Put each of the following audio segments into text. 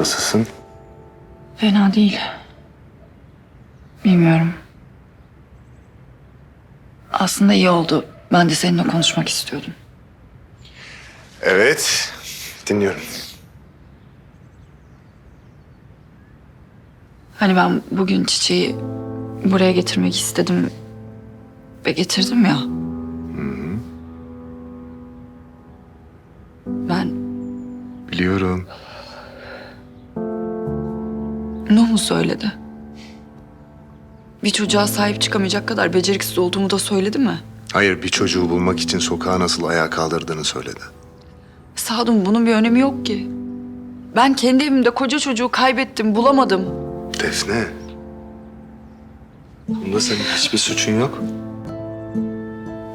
Nasılsın? Fena değil. Bilmiyorum. Aslında iyi oldu. Ben de seninle konuşmak istiyordum. Evet. Dinliyorum. Hani ben bugün çiçeği buraya getirmek istedim ve getirdim ya. Ben Biliyorum. Nuh mu söyledi? Bir çocuğa sahip çıkamayacak kadar beceriksiz olduğumu da söyledi mi? Hayır bir çocuğu bulmak için sokağa nasıl ayağa kaldırdığını söyledi. Sadun bunun bir önemi yok ki. Ben kendi evimde koca çocuğu kaybettim, bulamadım. Defne. Bunda senin hiçbir suçun yok.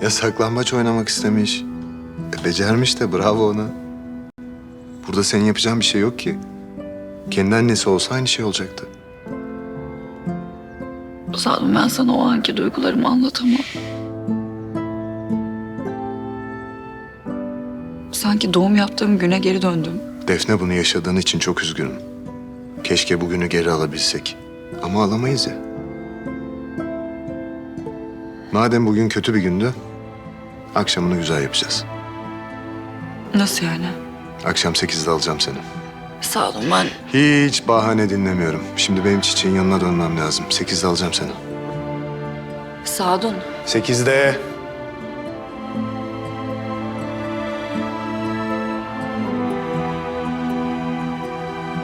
Ya saklambaç oynamak istemiş. E, becermiş de bravo ona. Burada senin yapacağın bir şey yok ki. Kendi annesi olsa aynı şey olacaktı. Sadun ben sana o anki duygularımı anlatamam. Sanki doğum yaptığım güne geri döndüm. Defne bunu yaşadığın için çok üzgünüm. Keşke bugünü geri alabilsek. Ama alamayız ya. Madem bugün kötü bir gündü, akşamını güzel yapacağız. Nasıl yani? Akşam sekizde alacağım seni. Sadun ben... Hiç bahane dinlemiyorum. Şimdi benim çiçeğin yanına dönmem lazım. Sekizde alacağım seni. Sadun. Sekizde.